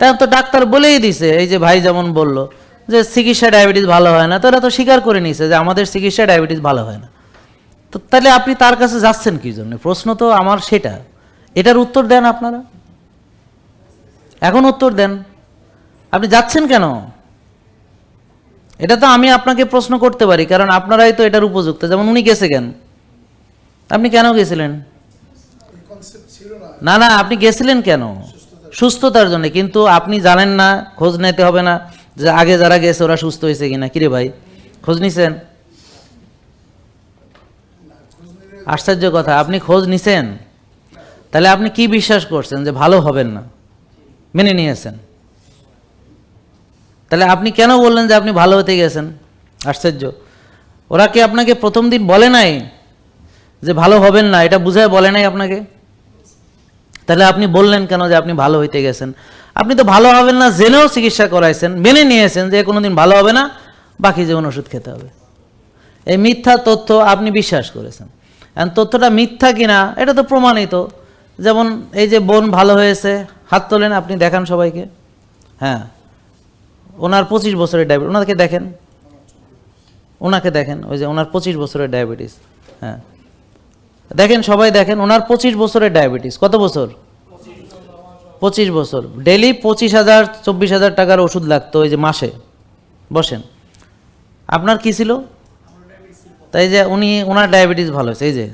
তা তো ডাক্তার বলেই দিছে, এই যে ভাই যেমন বলল যে চিকিৎসা ডায়াবেটিস ভালো হয় না তারা তো স্বীকার করে নিছে যে আমাদের চিকিৎসা ডায়াবেটিস ভালো হয় না। তো তাহলে আপনি তার কাছে যাচ্ছেন কি জন্য? প্রশ্ন তো আমার সেটা। এটার উত্তর দেন আপনারা। এখন উত্তর দেন। আপনি যাচ্ছেন কেন? এটা তো আমি আপনাকে প্রশ্ন করতে পারি, কারণ আপনারাই তো এটার উপযুক্ত। যেমন উনি গেছে কেন? আপনি কেন গেছিলেন? না না, আপনি গেছিলেন কেন? সুস্থতার জন্য, কিন্তু আপনি জানেন না, খোঁজ নিতে হবে না যে আগে যারা গেছে ওরা সুস্থ হয়েছে কিনা। কিরে ভাই, খোঁজ নিছেন? আশ্চর্য কথা, আপনি খোঁজ নিছেন? তাহলে আপনি কি বিশ্বাস করছেন যে ভালো হবেন না? মেনে নিয়েছেন। তাহলে আপনি কেন বললেন যে আপনি ভালো হতে গেছেন? আশ্চর্য। ওরা কি আপনাকে প্রথম দিন বলে নাই যে ভালো হবেন না? এটা বুঝায় বলে নাই আপনাকে? তাহলে আপনি বললেন কেন যে আপনি ভালো হইতে গেছেন? আপনি তো ভালো হবেন না, জেনেও চিকিৎসা করাইছেন, মেনে নিয়েছেন যে কোনোদিন ভালো হবে না, বাকি জীবন ওষুধ খেতে হবে। এই মিথ্যা তথ্য আপনি বিশ্বাস করেছেন। তথ্যটা মিথ্যা কিনা, এটা তো প্রমাণিত। যেমন এই যে বোন ভালো হয়েছে, হাত তোলেন আপনি, দেখান সবাইকে। হ্যাঁ ওনার পঁচিশ বছরের ডায়াবেটিস, ওনাকে দেখেন। ওনাকে দেখেন, ওই যে ওনার পঁচিশ বছরের ডায়াবেটিস। হ্যাঁ দেখেন, সবাই দেখেন, ওনার পঁচিশ বছরের ডায়াবেটিস, কত বছর? পঁচিশ বছর। ডেলি পঁচিশ হাজার, চব্বিশ হাজার টাকার ওষুধ লাগতো ওই যে মাসে। বসেন। আপনার কি ছিল? তাই যে উনি ওনার ডায়াবেটিস ভালো হয়েছে, এই যে।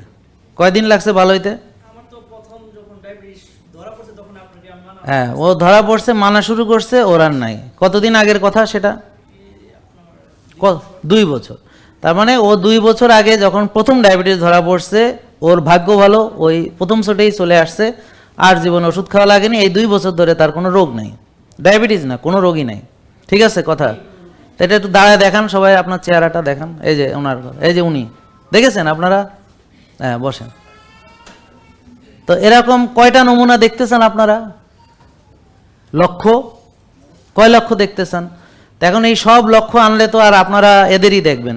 কয়দিন লাগছে ভালো হইতে? হ্যাঁ ও ধরা পড়ছে, মানা শুরু করছে, ওর আর নাই। কতদিন আগের কথা সেটা? দুই বছর। তার মানে ও দুই বছর আগে যখন প্রথম ডায়াবেটিস ধরা পড়ছে, ওর ভাগ্য ভালো, ওই প্রথম শোটেই চলে আসছে। আর জীবন ওষুধ খাওয়া লাগেনি, এই দুই বছর ধরে তার কোনো রোগ নাই। ডায়াবেটিস না, কোনো রোগই নাই। ঠিক আছে, কথা। এটা একটু দাঁড়ায় দেখান, সবাই আপনার চেহারাটা দেখান। এই যে ওনার এই যে উনি। দেখেছেন আপনারা? হ্যাঁ বসেন। তো এরকম কয়টা নমুনা দেখতেছেন আপনারা? লক্ষ? কয় লক্ষ দেখতেছেন? এখন এই সব লক্ষ্য আনলে তো আর আপনারা এদেরই দেখবেন।